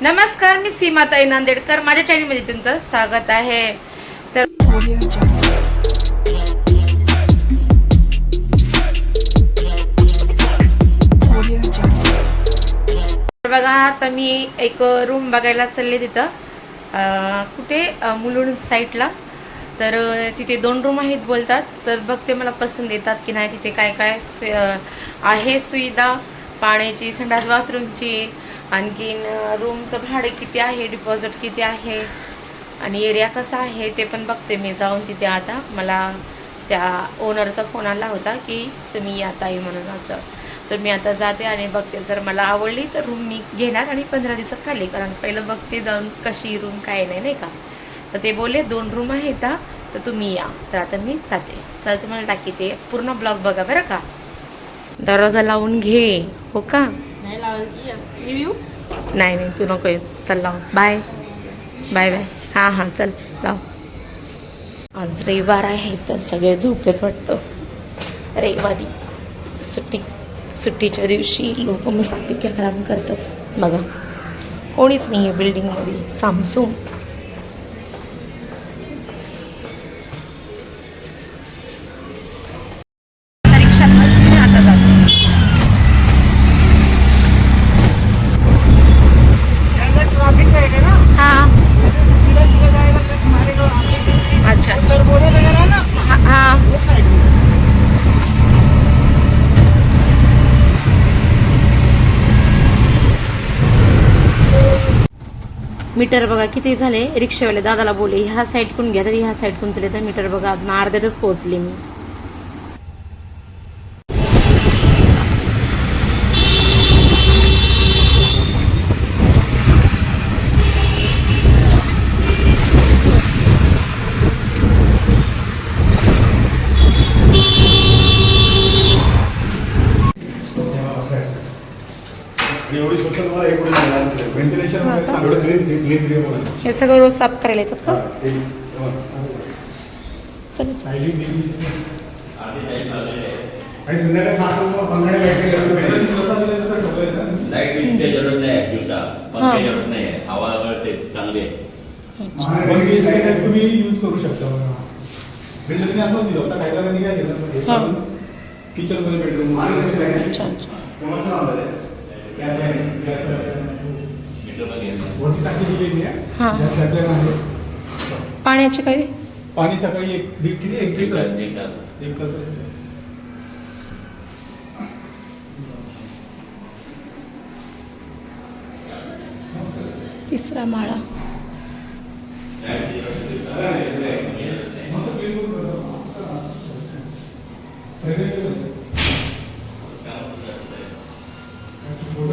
नमस्कार मी सीमाताई नांदेडकर. माझ्या चॅनलमध्ये तुमचं स्वागत आहे. तर बघा आता मी एक रूम बघायला चालले तिथं. कुठे? मुलुंड साईडला तर तिथे दोन रूम आहेत बोलतात. तर बघते मला पसंत येतात की नाही तिथे काय काय आहे सुविधा? पाण्याची संडास बाथरूमची आणखीन रूमचं भाडे किती आहे? डिपॉझिट किती आहे? आणि एरिया कसा आहे? ते पण बघते मी. जाऊन तिथे आता मला त्या ओनरचा फोन आला होता की तुम्ही या ताई म्हणून असं. तर मी आता जाते आणि बघते. जर मला आवडली तर रूम मी घेणार आणि पंधरा दिवसात खाली. कारण पहिलं बघते जाऊन कशी रूम काय नाही नाही का? तर ते बोलले दोन रूम आहेत तर तुम्ही या. तर आता मी जाते. चल तुम्हाला टाकी ते पूर्ण ब्लॉग बघा बरं का. दरवाजा लावून घे. हो का? नाही नाही नाही तू नको येऊ चल लाव बाय बाय बाय हां हां चल लाव आज रविवार आहे तर सगळे झोपेत वाटतं. रविवारी सुट्टी सुट्टीच्या दिवशी लोक मस्तपैकी आराम करतात. बघा. कोणीच नाही आहे बिल्डिंगमध्ये सामसूम मीटर बघा किती झाले? रिक्षावाले दादाला बोले ह्या साईडकडून घ्या? तर ह्या साईडकडून चले तर मीटर बघा अजून अर्ध्यातच पोहोचले मी. व्हेंटिलेशन हे सगळं रोज साफ करायला येतात का? नाही आहे दिवसा. पंख्याची जरूरत नाही आहे. हवा गळते चांगली आहे. तुम्ही यूज करू शकता. बिल्डरने असं दिलं होतं काही जणांनी काय हा. केलं किचनमध्ये बेडरूम अच्छा अच्छा. पाण्याचे काय पाणी सकाळी एक दीड किती? एक दीड तास नाही एक तास असते. तिसरा माळा.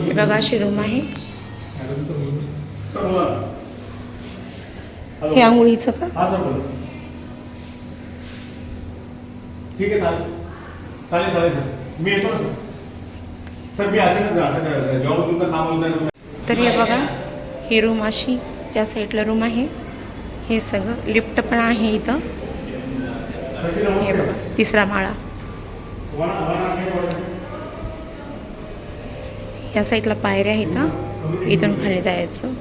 हे बघा अशी रूम आहे हे आंघोळीचं का ठीक आहे चालेल. चालेल चालेल सर. मी येतो ना सर. मी असेल ना असं काय जॉब तुमचं काम होत नाही तर हे बघा ही रूम अशी त्या साईडला रूम आहे. हे सगळं लिफ्ट पण आहे इथं. हे बघा तिसरा माळा. या साईडला पायऱ्या आहेत. इथून खाली जायचं.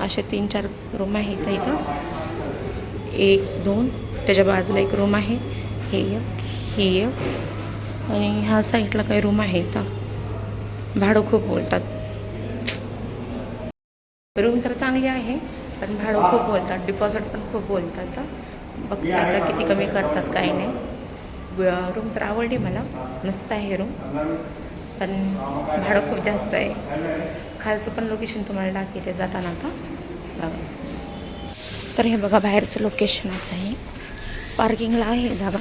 असे तीन चार रूम आहेत इथं. एक दोन. त्याच्या बाजूला एक रूम आहे. हे एक हे एक. आणि ह्या साईडला काही रूम आहे इथं. भाडं खूप बोलतात. रूम तर चांगली आहे पण भाडं खूप बोलतात. डिपॉझिट पण खूप बोलतात. बघता आता किती कमी करतात काही नाही. रूम तर आवडली मला. मस्त आहे रूम पण भाडं खूप जास्त आहे. खालचं पण लोकेशन तुम्हाला दाखवते जाताना आता. बघा. तर हे बघा बाहेरचं लोकेशन असं आहे. पार्किंगला आहे जागा.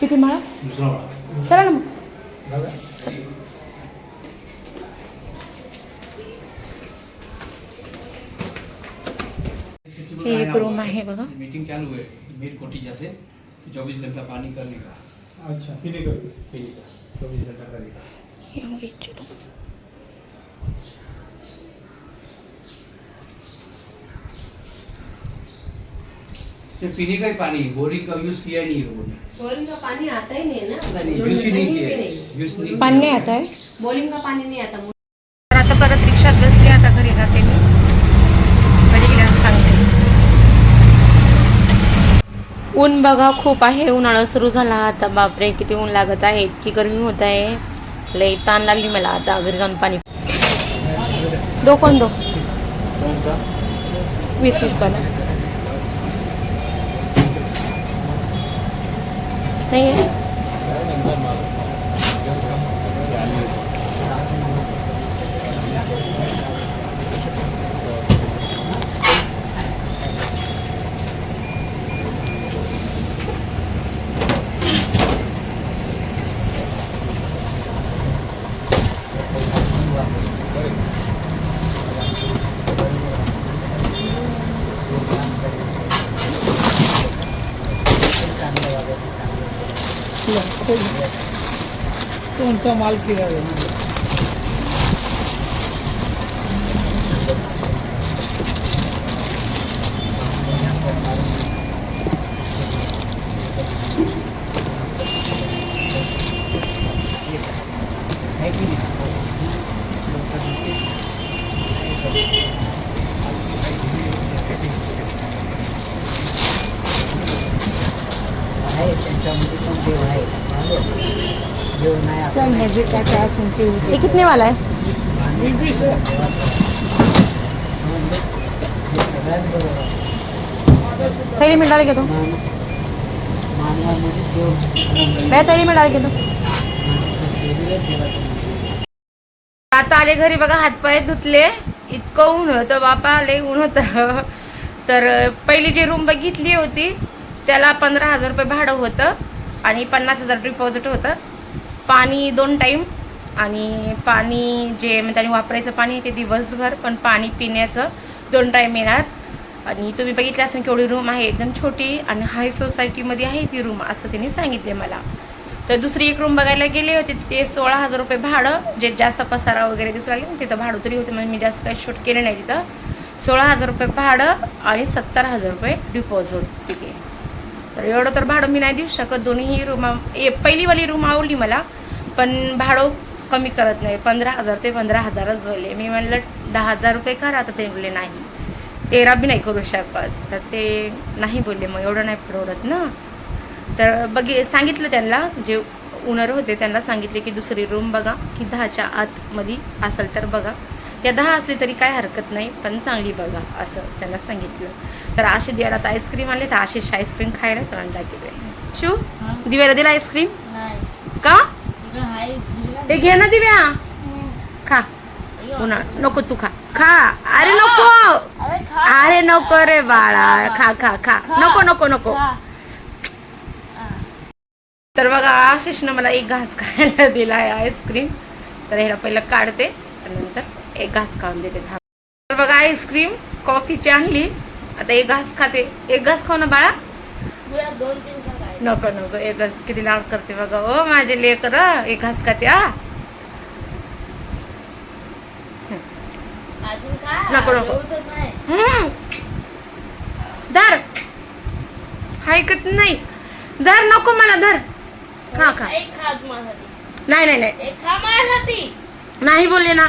किती माळा? चला ना एक रूम आहे बघा. मीटिंग चालू आहे. मीर कोटी जैसे. चौबीस घंटा पानी करने का? अच्छा पीने का पीने का? चौबीस घंटा करेगा का सिर्फ पीने का ही पानी है बोरिंग का यूज किया ही नहीं लोगों ने बोरिंग का पानी आता ही नहीं है ना यूज ही नहीं किया. नहीं यूज नहीं पाणी नाही किया। आता आहे? बोरिंग का पानी नहीं आता? तर आता परत रिक्षात बसली आता घरी जाते मी. घरी गेल्यावर सांगते. ऊन बघा खूप आहे. उन्हाळा सुरू झाला. आता बापरे किती ऊन लागत आहे. इतकी गरमी होत आहे. लई ताण लागली मला. आता घरी जाऊन पाणी दो कोण दो? वीस वीस वाला। नाही आहे? तो उनका माल किया है Thank you. ये कितने वाला है? थैली में डाल के दो। मैं थैली में डाल के दो। आता आले घरी बघा हातपाय धुतले इतकं ऊन होतं बापा आले ऊन होतं. तर पहिली जी रूम बघितली होती त्याला पंधरा हजार रुपये भाडं होतं आणि पन्नास हजार डिपॉझिट होतं. पाणी दोन टाईम आणि पाणी जे म्हणजे त्यांनी वापरायचं पाणी ते दिवसभर पण पाणी पिण्याचं दोन टाईम येणार. आणि तुम्ही बघितलं असेल केवढी रूम आहे एकदम छोटी आणि हाय सोसायटीमध्ये आहे ती रूम असं त्यांनी सांगितले मला. तर दुसरी एक रूम बघायला गेले होते ते सोळा हजार रुपये भाडं जे जास्त पसारा वगैरे दिसू लागले तिथं भाडं तरी होते म्हणजे मी जास्त काही शूट केले नाही तिथं. सोळा हजार रुपये भाडं आणि सत्तर हजार रुपये डिपॉझिट तिथे. तर एवढं तर भाडं मी नाही देऊ शकत दोन्हीही रूम ए पहिलीवाली रूम आवडली मला. पण भाडं कमी करत नाही. पंधरा हजार ते पंधरा हजारच बोलले मी म्हणलं दहा हजार रुपये करा तर ते बोलले नाही. तेरा बी नाही करू शकत. तर ते नाही बोलले. मग एवढं नाही परवडत ना. तर बघे सांगितलं त्यांना जे ओनर होते त्यांना सांगितले की दुसरी रूम बघा की दहाच्या आतमध्ये असेल तर बघा. त्या दहा असली तरी काय हरकत नाही पण चांगली बघा असं त्यांना सांगितलं. तर आशे दिवाला तर आईस्क्रीम आणले तर आशिष आईस्क्रीम खायला तर आणला गेले शू दिव्याला दिला आईस्क्रीम का? हे घे ना दिव्या. खा. उन्हा नको तू खा. खा. अरे नको. अरे नको रे बाळा. खा खा खा. नको नको नको. तर बघा आशिषनं मला एक घास खायला दिला आहे आईस्क्रीम. तर ह्याला पहिलं काढते नंतर एक घास खाऊन देते. थांब. तर बघा आईस्क्रीम कॉफीची आणली. आता एक घास खाते. एक घास खाऊ ना बाळा. दोन तीन. नको नको. एक घास किती लाड करते बघा. ओ माझे लेकर एक घास खाते हा. अजून खा नको, नको. धर. ऐकत नाही. धर नको मला धर. खा खा. नाही नाही नाही. नाही बोलले ना.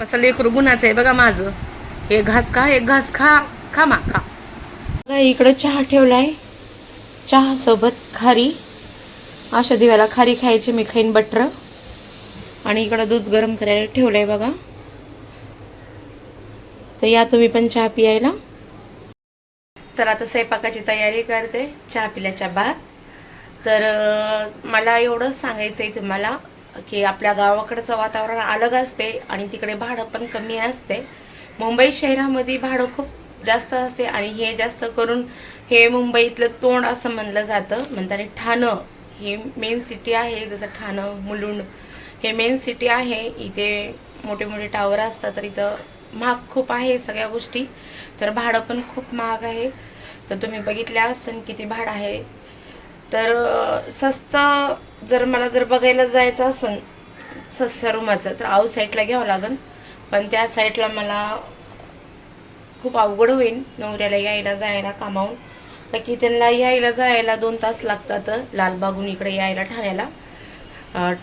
कसं लेकरू गुन्हाचं आहे बघा माझं. एक घास खा एक घास खा. खा मा खा. बघा इकडं चहा ठेवलाय. चहासोबत खारी. अशा दिव्याला खारी खायची मी खाईन बटर. आणि इकडं दूध गरम करायला ठेवलं आहे बघा. तर या तुम्ही पण चहा पियायला. तर आता स्वयंपाकाची तयारी करते चहा पिल्याच्या बाद. तर मला एवढंच सांगायचं आहे तुम्हाला की आपल्या गावाकडचं वातावरण अलग असते आणि तिकडे भाडं पण कमी असते. मुंबई शहरामध्ये भाडं खूप जास्त असते आणि हे जास्त करून हे मुंबईतलं तोंड असं म्हणलं जातं. म्हणताना ठाणं हे मेन सिटी आहे. जसं ठाणं मुलुंड हे मेन सिटी आहे. इथे मोठे मोठे टावर असतात तर इथं महाग खूप आहे सगळ्या गोष्टी. तर भाडं पण खूप महाग आहे. तर तुम्ही बघितल्या असेल किती भाडं आहे. तर स्वस्त जर मला जर बघायला जायचं असेल सस्त्या रूमाचं तर आऊ साईडला घ्यावं लागेल पण त्या साईडला मला खूप अवघड होईल नवऱ्याला यायला जायला कामावून. तर की त्यांना यायला जायला दोन तास लागतात लालबागून इकडे यायला ठाण्याला.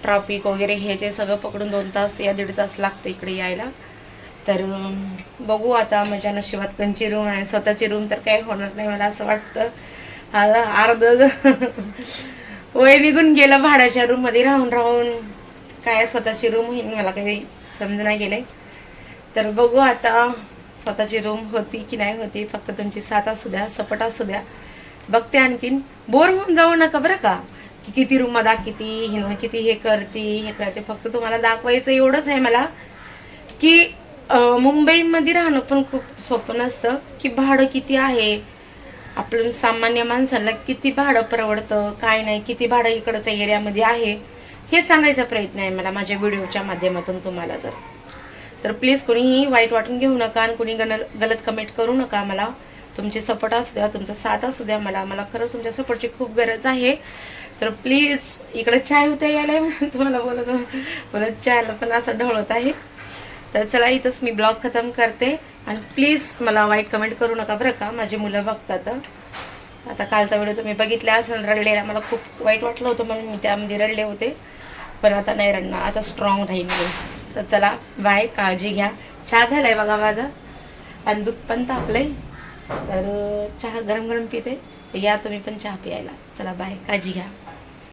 ट्रॅफिक वगैरे हे ते सगळं पकडून दोन तास या दीड तास लागतं इकडे यायला. तर बघू आता माझ्या नशिबात कंची रूम आहे. स्वतःची रूम तर काही होणार नाही मला असं वाटतं. आता अर्ध. वय निघून गेलं भाड्याच्या रूममध्ये राहून राहून. काय स्वतःची रूम होईल मला काही समज नाही गेले तर बघू आता. स्वतःची रूम होती की नाही होती फक्त तुमची साथ असू द्या सपट असू द्या. बघते आणखीन. बोर होऊन जाऊ नका बरं का. की किती रूम किती हिनं किती हे करते हे करते. फक्त तुम्हाला दाखवायचं एवढंच आहे मला की मुंबईमध्ये राहणं पण खूप सोपं नसतं. की भाडं किती आहे? आपलं सामान्य माणसाला किती भाडं परवडतं काय नाही किती भाडं इकडच्या एरियामध्ये आहे? हे सांगायचा प्रयत्न आहे मला माझ्या व्हिडिओच्या माध्यमातून तुम्हाला तर. तर प्लीज कोणीही वाईट वाटून घेऊ नका आणि कोणी गण गलत कमेंट करू नका मला तुमची सपोर्ट असू द्या तुमचा साथ असू द्या मला मला खरंच तुमच्या सपोर्टची खूप गरज आहे. तर प्लीज इकडे चाय होते यायला तुम्हाला बोलत बोलत चायला पण असं ढवळत आहे. तर चला इथंच मी ब्लॉग खतम करते. आणि प्लीज मला वाईट कमेंट करू नका बरं का माझी मुलं बघतात. आता कालचा व्हिडिओ तुम्ही बघितला असेल रडलेला मला खूप वाईट वाटलं होतं म्हणून मी त्यामध्ये रडले होते. पण आता नाही रडणार आता स्ट्रॉंग राहील मी. तर चला बाय काळजी घ्या. चहा झालाय बघा माझा. आणि दूध पण तापलंय. तर चहा गरम गरम पिते या तुम्ही पण चहा प्यायला. चला बाय काळजी घ्या.